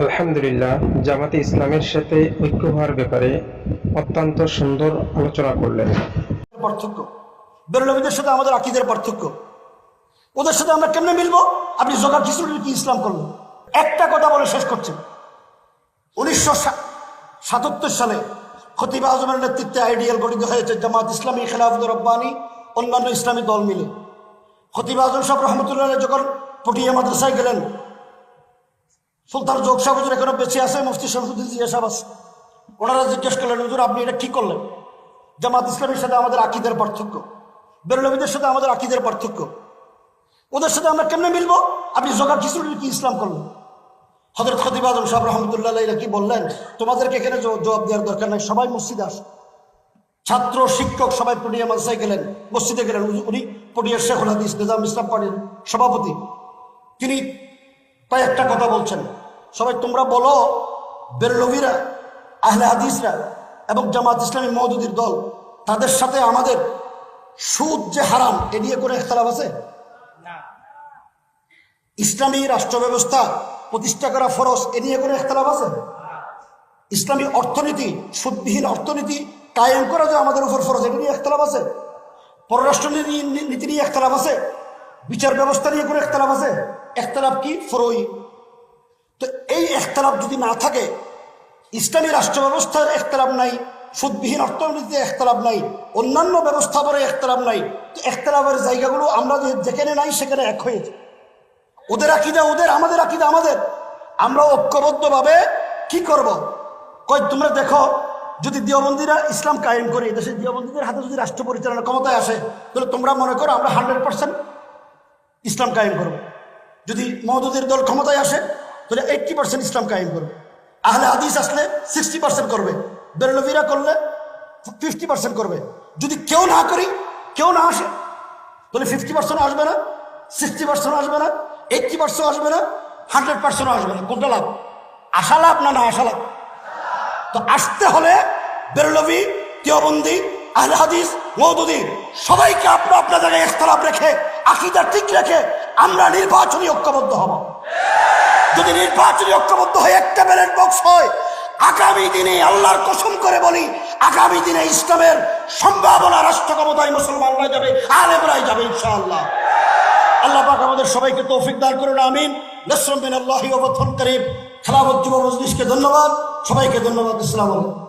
আলহামদুলিল্লাহ, জামাতে ইসলামের সাথে ঐক্য হওয়ার ব্যাপারে অত্যন্ত সুন্দর আলোচনা করলেন। পার্থক্য। বেরলভীদের সাথে আমাদের আকিদের পার্থক্য। ওদের সাথে আমরা কেমনে মিলবো? আপনি জগার খিচুড়ি কি ইসলাম করলেন? একটা কথা বলে শেষ করছেন উনিশশো সাতাত্তর সালে খতিব আজমের নেতৃত্বে আইডিয়াল গঠিত হয়েছে জামাত ইসলামী খেলাফুদ রব্বানি, অন্যান্য ইসলামী দল মিলে। খতিব আজম সাহেব রহমতুল্লাহ যখন পটিয়া মাদ্রাসায় গেলেন সুলতান যোগ সাহেব হুজুর এখনও বেঁচে আছে, মুফতি শরফুদ্দিন জিয়া সাহেব আছে। ওনারা জিজ্ঞেস করলেন, হুজুর, আপনি এটা কি করলেন? জামাত ইসলামের সাথে আমাদের আকিদের পার্থক্য বেরলভীদের সাথে আমাদের আকিদের পার্থক্য। ওদের সাথে আমরা কেমনে মিলবো? আপনি জগার খিচুড়ি কি ইসলাম করলেন? হজরত খতিব আজম সাহেব রহমতুল্লাহ কি বললেন, তোমাদেরকে এখানে জবাব দেওয়ার দরকার নাই, সবাই মসজিদে আস। ছাত্র, শিক্ষক সবাই পটিয়া মাদ্রাসায় গেলেন, মসজিদে গেলেন। উনি- পটিয়ার শেখুল হাদিস, নিজাম ইসলাম পার্টির সভাপতি। তিনি প্রায় একটা কথা বলছেন। সবাই তোমরা বলো বেরলভীরা আহলে হাদিসরা এবং জামাত ইসলামী মৌদুদির দল তাদের সাথে আমাদের সুদ যে হারাম এ নিয়ে করে খেলাফ আছে? ইসলামী রাষ্ট্র ব্যবস্থা প্রতিষ্ঠা করা ফরজ এ নিয়ে কোনো একতলাপ আছে? ইসলামী অর্থনীতি সুদবিহীন অর্থনীতি কায়েম করা যে আমাদের উপর ফরজ এটা নিয়ে একতলাপ আছে? পররাষ্ট্র নীতি নিয়ে একতলাপ আছে? বিচার ব্যবস্থা নিয়ে কোনো একতলাপ আছে? একতলাপ কি? ফরই। একতলাপ যদি না থাকে, ইসলামী রাষ্ট্র ব্যবস্থার একতলাপ নাই, সুদবিহীন অর্থনীতিতে একতলাপ নাই, অন্যান্য ব্যবস্থাপনার একতলাপ নাই, তো একতলাপের জায়গাগুলো আমরা যেখানে নাই সেখানে এক হয়েছে ওদের আকিদা ওদের, আমাদের আকিদা আমাদের। আমরা ঐক্যবদ্ধভাবে কি করব? কয় তোমরা দেখো, যদি দিয়বন্দিরা ইসলাম কায়েম করে দেশের দিয়বন্দীদের হাতে যদি রাষ্ট্র পরিচালনা ক্ষমতায় আসে, তাহলে তোমরা মনে করো আমরা হান্ড্রেড পার্সেন্ট ইসলাম কায়েম করব। যদি মহদুদের দল ক্ষমতায় আসে তাহলে এইট্টি পার্সেন্ট ইসলাম কায়েম করবে। আহলে হাদিস আসলে সিক্সটি পার্সেন্ট করবে। বেরলভিরা করলে ফিফটি পার্সেন্ট করবে। যদি কেউ না করি, কেউ না আসে, তাহলে ফিফটি পার্সেন্ট আসবে না সিক্সটি পার্সেন্ট আসবে না এইটটি পার্সেন্ট আসবে না হান্ড্রেড পার্সেন্ট আসবে না। কোনটা লাভ? আশা লাভ না না আশা লাভ? তো আসতে হলে বেরলভি দেওবন্দি, আহলে হাদিস মৌদুদি সবাইকে আপনার আপনার জায়গায় ইখতলাফ রেখে, আকিদা ঠিক রেখে আমরা নির্বাচনী ঐক্যবদ্ধ হব। যদি নির্বাচনী ঐক্যবদ্ধ হয়ে একটা ব্যালেট বক্স হয়, আগামী দিনে আল্লাহর কসম করে বলি, আগামী দিনে ইসলামের সম্ভাবনা রাষ্ট্র ক্ষমতায় মুসলমানরা যাবে, আলেমরাই যাবে ইনশাআল্লাহ। আল্লাহ পাক আমাদের সবাইকে তৌফিক দান করুন, আমিন। নসরম বিন আল্লাহ করিম খেলাফত যুব মজলিসকে ধন্যবাদ। সবাইকে ধন্যবাদ ইসলাম আলাইকুম।